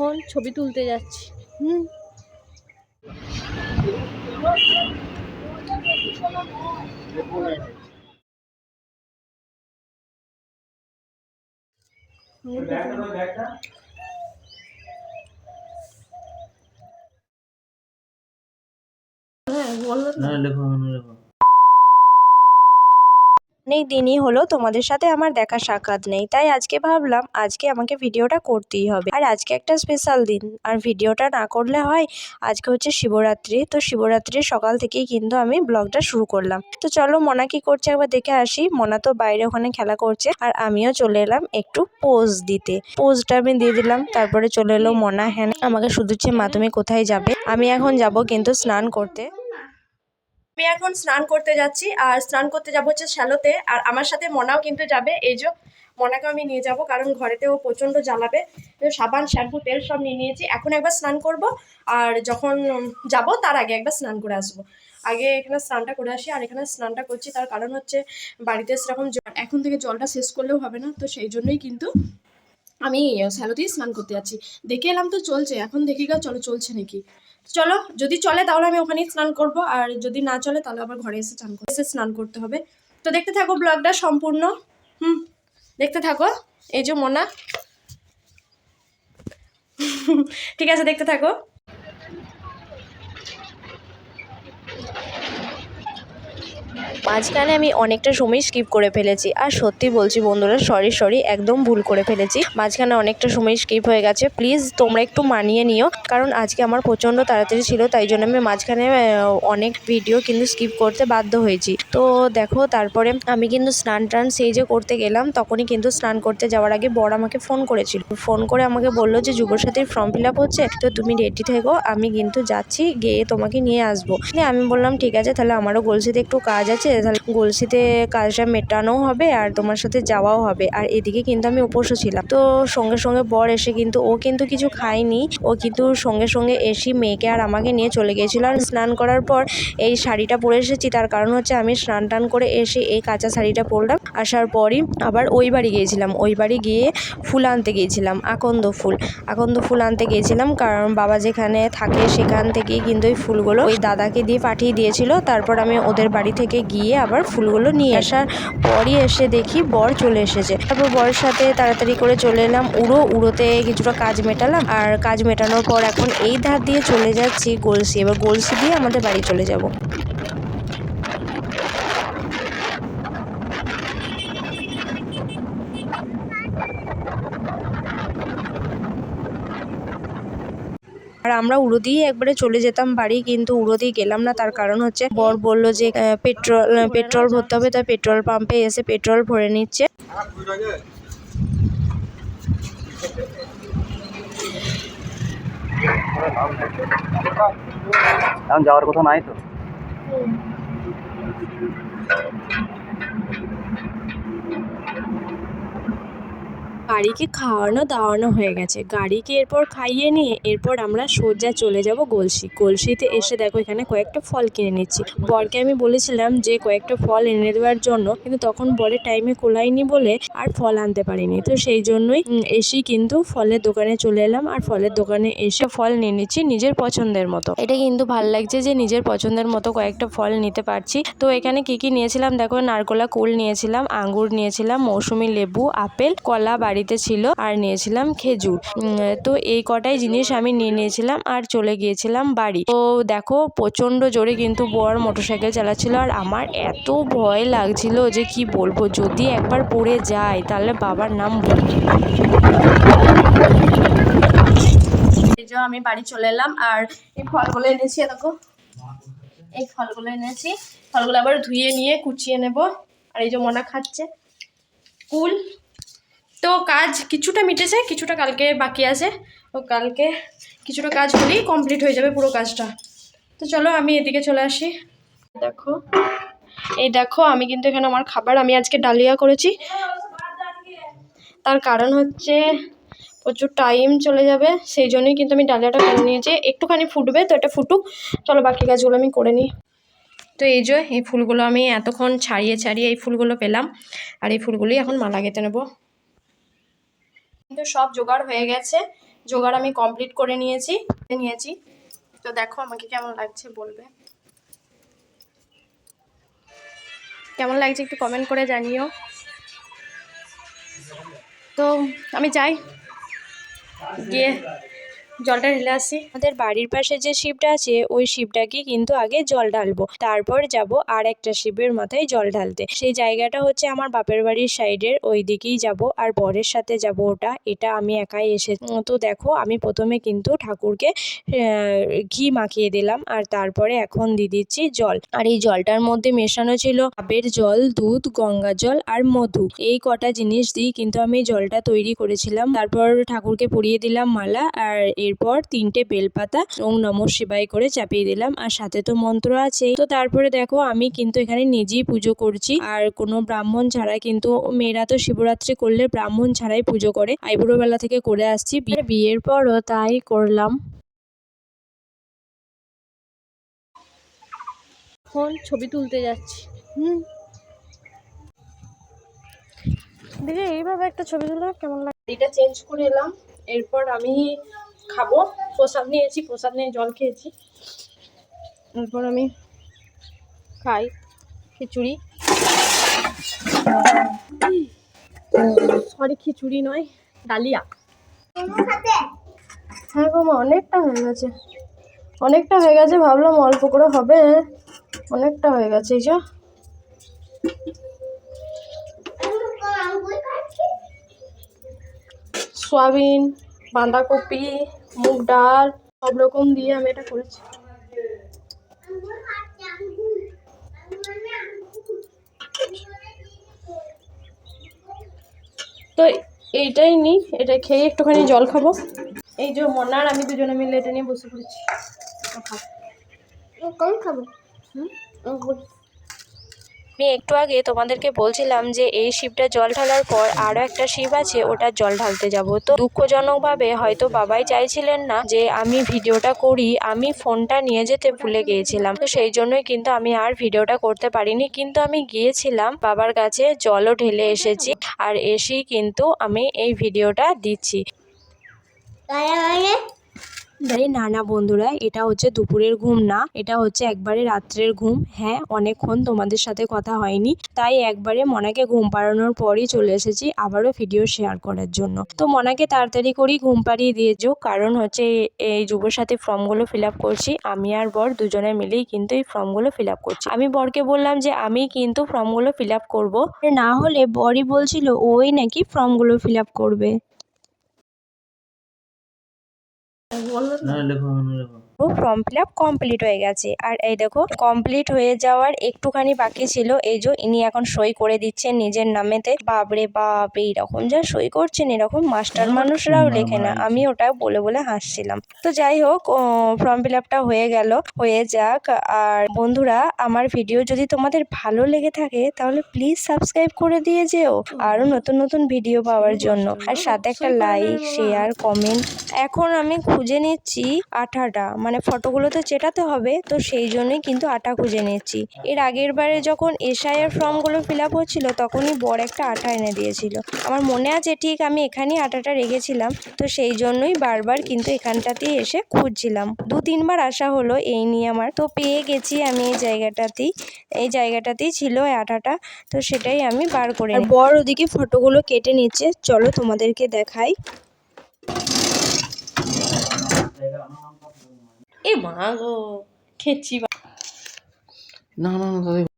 এখন ছবি তুলতে যাচ্ছি। হুম। হ্যাঁ বলল। না লেখো না লেখো। অনেক দিনই হলো তোমাদের সাথে আমার দেখা সাক্ষাৎ নেই, তাই আজকে ভাবলাম আজকে আমাকে ভিডিওটা করতেই হবে। আর আজকে একটা স্পেশাল দিন, আর ভিডিওটা না করলে হয় আজকে হচ্ছে শিবরাত্রি, তো শিবরাত্রির সকাল থেকেই কিন্তু আমি ব্লগটা শুরু করলাম। তো চলো মনা কি করছে একবার দেখে আসি, মনা তো বাইরে ওখানে খেলা করছে, আর আমিও চলে এলাম একটু পোজ দিতে। পোজটা আমি দিয়ে দিলাম, তারপরে চলে এলো মনা হ্যাঁ আমাকে শুধু মা তুমি কোথায় যাবে? আমি এখন যাব কিন্তু স্নান করতে। আমি এখন স্নান করতে যাচ্ছি, আর স্নান করতে যাব হচ্ছে শ্যালোতে, আর আমার সাথে মনাও কিন্তু যাবে। এই যে মনাকে আমি নিয়ে যাব, কারণ ঘরেতে ও প্রচণ্ড জ্বালাবে। সাবান, শ্যাম্পু, তেল সব নিয়ে নিয়েছি। এখন একবার স্নান করব, আর যখন যাব তার আগে একবার স্নান করে আসব। আগে এখানে স্নানটা করে আসি, আর এখানে স্নানটা করছি। তার কারণ হচ্ছে বাড়িতে সেরকম জল এখন থেকে জলটা শেষ করলেও হবে না। তো সেই জন্যই কিন্তু আমি শ্যালোতেই স্নান করতে যাচ্ছি। দেখে এলাম তো চলছে, এখন দেখি গা, চলো চলছে নাকি? চলো, যদি চলে তাহলে আমি ওখানেই স্নান করব, আর যদি না চলে তাহলে আবার ঘরে এসে স্নান এসে স্নান করতে হবে। তো দেখতে থাকো ব্লগটা সম্পূর্ণ। হুম, দেখতে থাকো, এই যে মোনা। ঠিক আছে, দেখতে থাকো। মাঝখানে আমি অনেকটা সময় স্কিপ করে ফেলেছি। আর সত্যি বলছি বন্ধুরা সরি সরি একদম ভুল করে ফেলেছি। মাঝখানে অনেকটা সময় স্কিপ হয়ে গেছে। প্লিজ তোমরা একটু মানিয়ে নিও। কারণ আজকে আমার প্রচণ্ড তাড়াতাড়ি ছিল, তাই জন্য আমি মাঝখানে অনেক ভিডিও কিন্তু স্কিপ করতে বাধ্য হয়েছি। তো দেখো, তারপরে আমি কিন্তু স্নান টান সেই যে করতে গেলাম, তখনই কিন্তু স্নান করতে যাওয়ার আগে বর আমাকে ফোন করেছিল। ফোন করে আমাকে বলল যে যুবসাথীর ফর্ম ফিল হচ্ছে, তো তুমি রেডি থেকো, আমি কিন্তু যাচ্ছি, গিয়ে তোমাকে নিয়ে আসব। আমি বললাম, ঠিক আছে, তাহলে আমারও গলসিতে একটু কাজ আছে তাহলে গলসিতে কাজটা মেটানোও হবে আর তোমার সাথে যাওয়াও হবে। আর এদিকে কিন্তু আমি উপোসও ছিলাম। তো সঙ্গে সঙ্গে বর এসে কিন্তু, ও কিন্তু কিছু খায়নি। ও কিন্তু সঙ্গে সঙ্গে এসে মেয়েকে আর আমাকে নিয়ে চলে গিয়েছিল। আর স্নান করার পর এই শাড়িটা পরে এসেছি। তার কারণ হচ্ছে আমি স্নান টান করে এসে এই কাঁচা শাড়িটা পরলাম। আসার পরই আবার ওই বাড়ি গিয়েছিলাম। ওই বাড়ি গিয়ে ফুল আনতে গিয়েছিলাম, আকন্দ ফুল। আকন্দ ফুল আনতে গিয়েছিলাম কারণ বাবা যেখানে থাকে সেখান থেকেই কিন্তু ওই ফুলগুলো ওই দাদাকে দিয়ে পাঠিয়ে দিয়েছিল। তারপর আমি ওদের বাড়ি থেকে গিয়ে আবার ফুলগুলো নিয়ে আসার পরই এসে দেখি বর চলে এসেছে। তারপর বরের সাথে তাড়াতাড়ি করে চলে এলাম। উড়ো, উড়োতে কিছুটা কাজ মেটালাম। আর কাজ মেটানোর পর এখন এই ধার দিয়ে চলে যাচ্ছি গলসি। এবার গলসি দিয়ে আমাদের বাড়ি চলে যাব। আর আমরা উড়ো দিয়ে একবারে চলে যেতাম বাড়ি, কিন্তু উড়ো দিয়ে গেলাম না। তার কারণ হচ্ছে, বর বলল যে পেট্রোল পেট্রোল ভরতে হবে, তাই পেট্রোল পাম্পে এসে পেট্রোল ভরে নিচ্ছে। যাওয়ার কথা নাই তো? গাড়িকে খাওয়ানো, দাওয়ানো হয়ে গেছে। গাড়িকে এরপর খাইয়ে নিয়ে এরপর আমরা সোজা চলে যাব গলসি গলসিতে এসে দেখো এখানে কয়েকটা ফল কিনে নিচ্ছি। বরকে আমি বলেছিলাম যে কয়েকটা ফল এনে দেওয়ার জন্য, কিন্তু তখন বরের টাইমে কোলাইনি বলে আর ফল আনতে পারিনি। তো সেই জন্যই এসেই কিন্তু ফলের দোকানে চলে এলাম আর ফলের দোকানে এসে ফল নিয়ে নিচ্ছি নিজের পছন্দের মতো। এটা কিন্তু ভালো লাগছে যে নিজের পছন্দের মতো কয়েকটা ফল নিতে পারছি। তো এখানে কি কি নিয়েছিলাম? দেখো নারকোলা কুল নিয়েছিলাম, আঙ্গুর নিয়েছিলাম, মৌসুমি লেবু, আপেল, কলা বাড়িতে ছিল আর নিয়েছিলাম খেজুর। তো এই কটাই জিনিস আমি নিয়ে নিয়েছিলাম আর চলে গিয়েছিলাম বাড়ি। তো দেখো, প্রচণ্ড জোরে কিন্তু বর মোটরসাইকেল চালাচ্ছিল আর আমার এত ভয় লাগছিল যে কি বলব, যদি একবার পড়ে যায় তাহলে বাবার নাম যে আমি বাড়ি চলে এলাম আর এই ফলগুলো এনেছি দেখো। এই ফলগুলো এনেছি। ফলগুলো আবার ধুয়ে নিয়ে কুচিয়ে নেব। আর এই যে মনা খাচ্ছে। কুল। তো কাজ কিছুটা মিটেছে কিছুটা কালকে বাকি আছে। তো কালকে কিছুটা কাজ হলেই কমপ্লিট হয়ে যাবে পুরো কাজটা। তো চলো আমি এদিকে চলে আসি। দেখো, এই দেখো, আমি কিন্তু এখানে আমার খাবার, আমি আজকে ডালিয়া করেছি। তার কারণ হচ্ছে প্রচুর টাইম চলে যাবে, সেই জন্যই কিন্তু আমি ডালিয়াটা করে নিয়েছি। একটুখানি ফুটবে, তো এটা ফুটুক। চলো বাকি কাজগুলো আমি করে নিই। তো এই যে, এই ফুলগুলো আমি এতক্ষণ ছাড়িয়ে ছাড়িয়ে এই ফুলগুলো পেলাম। আর এই ফুলগুলোই এখন মালা গেঁথে নেব। কিন্তু সব জোগাড় হয়ে গেছে। জোগাড় আমি কমপ্লিট করে নিয়েছি নিয়েছি। তো দেখো আমাকে কেমন লাগছে বলবে। কেমন লাগছে একটু কমেন্ট করে জানিও। তো আমি যাই। গিয়ে জলটা ঢেলে আসি। আমাদের বাড়ির পাশে যে শিবটা আছে, ওই শিবটাকে কিন্তু আগে জল ঢালবো। তারপর যাব আর একটা শিবের মাথায় জল ঢালতে। সেই জায়গাটা হচ্ছে আমার বাপের বাড়ির সাইডের ওই দিকেই যাব। আর বরের সাথে যাব ওটা, এটা আমি একাই এসে তো দেখো, আমি প্রথমে কিন্তু ঠাকুরকে ঘি মাখিয়ে দিলাম। আর তারপরে এখন দিয়ে দিচ্ছি জল। আর এই জলটার মধ্যে মেশানো ছিল ডাবের জল, দুধ, গঙ্গা জল আর মধু। এই কটা জিনিস দিয়ে কিন্তু আমি জলটা তৈরি করেছিলাম। তারপর ঠাকুরকে পরিয়ে দিলাম মালা। আর এরপর তিনটে বেলপাতা ওং নম শিবায় করে চাপিয়ে দিলাম। আর সাথে তো মন্ত্র আছে তো তারপরে দেখো আমি কিন্তু এখানে নিজেই পুজো করছি। আর কোনো ব্রাহ্মণ ছাড়া কিন্তু মেয়েরা তো শিবরাত্রি করলে ব্রাহ্মণ ছাড়াই পুজো করে। আইবুড়ো বেলা থেকে করে আসছি। বিয়ের পরও তাই করলাম। এখন ছবি তুলতে যাচ্ছি। হুম। দিদি এইভাবে একটা ছবি তুলে কেমন লাগে? এটা চেঞ্জ করে এলাম। এরপর আমি খাব। প্রসাদ নিয়েছি, প্রসাদ নিয়ে জল খেয়েছি। এরপর আমি খাই খিচুড়ি। সরি, খিচুড়ি নয়, ডালিয়া। হ্যাঁ মা, অনেকটা হয়ে গেছে। অনেকটা হয়ে গেছে, ভাবলাম অল্প করে হবে। অনেকটা হয়ে গেছে, এই যে। সয়াবিন, বাঁধাকপি মুগ ডাল সব রকম দিয়ে আমি এটা করেছি। তো এইটাই নিই এটা খেয়ে একটুখানি জল খাব। এই যে মনার আমি দুজনে মিলে এটা নিয়ে বসে পড়েছি। কম খাব। আমি একটু আগে তোমাদেরকে বলছিলাম যে এই শিবটা জল ঢালার পর আরও একটা শিব আছে, ওটা জল ঢালতে যাব। তো দুঃখজনকভাবে হয়তো বাবাই চাইছিলেন না যে আমি ভিডিওটা করি, আমি ফোনটা নিয়ে যেতে ভুলে গিয়েছিলাম। তো সেই জন্যই কিন্তু আমি আর ভিডিওটা করতে পারিনি, কিন্তু আমি গিয়েছিলাম বাবার কাছে, জলও ঢেলে এসেছি, আর এসেই কিন্তু আমি এই ভিডিওটা দিচ্ছি। না না, বন্ধুরা, এটা হচ্ছে দুপুরের ঘুম না। এটা হচ্ছে একবারে রাত্রের ঘুম। হ্যাঁ অনেকক্ষণ তোমাদের সাথে কথা হয়নি। তাই একবারে মনাকে ঘুম পাড়ানোর পরই চলে এসেছি আবারও ভিডিও শেয়ার করার জন্য। তো মনাকে তাড়াতাড়ি করেই ঘুম পাড়িয়ে দিয়েছ কারণ হচ্ছে এই যুবর সাথে ফর্মগুলো ফিল আপ করছি। আমি আর বর দুজনে মিলেই কিন্তু এই ফর্মগুলো ফিল আপ করছি। আমি বরকে বললাম যে, আমি কিন্তু ফর্মগুলো ফিল আপ করব। না হলে বরই বলছিল, ওই নাকি ফর্মগুলো ফিল আপ করবে? বলল না? লেখো না লেখো। ফর্ম ফিল আপ কমপ্লিট হয়ে গেছে। আর এই দেখো কমপ্লিট হয়ে যাওয়ার একটুখানি বাকি ছিল। এই যে ইনি এখন সই করে দিচ্ছেন নিজের নামেতে। বাপরে বাপ এইরকম যা সই করছেন এরকম মাস্টার মানুষরাও লেখে না। আমি ওটা বলে বলে হাসছিলাম। তো যাই হোক ফর্ম ফিল আপটা হয়ে গেল হয়ে যাক। আর বন্ধুরা আমার ভিডিও যদি তোমাদের ভালো লেগে থাকে তাহলে প্লিজ সাবস্ক্রাইব করে দিয়ে যেও। আরও নতুন নতুন ভিডিও পাওয়ার জন্য। আর সাথে একটা লাইক শেয়ার কমেন্ট এখন আমি খুঁজে নিচ্ছি আঠাটা মানে ফটোগুলোতে চেটাতে হবে তো সেই জন্যই কিন্তু আটা খুঁজে নিচ্ছি এর আগের বারে যখন এসআইয়ের ফর্মগুলো ফিল আপ হচ্ছিল তখনই বড় একটা আটা এনে দিয়েছিল। আমার মনে আছে ঠিক আমি এখানেই আটাটা রেখেছিলাম তো সেই জন্যই বারবার কিন্তু এখানটাতেই এসে খুঁজছিলাম। দু তিনবার আসা হলো এই নিয়ে আমার। তো পেয়ে গেছি আমি এই জায়গাটাতেই এই জায়গাটাতেই ছিল আটাটা তো সেটাই আমি বার করে। বর ওদিকে ফটোগুলো কেটে নিচ্ছে চলো তোমাদেরকে দেখাই। এ মা গো খেছি না না না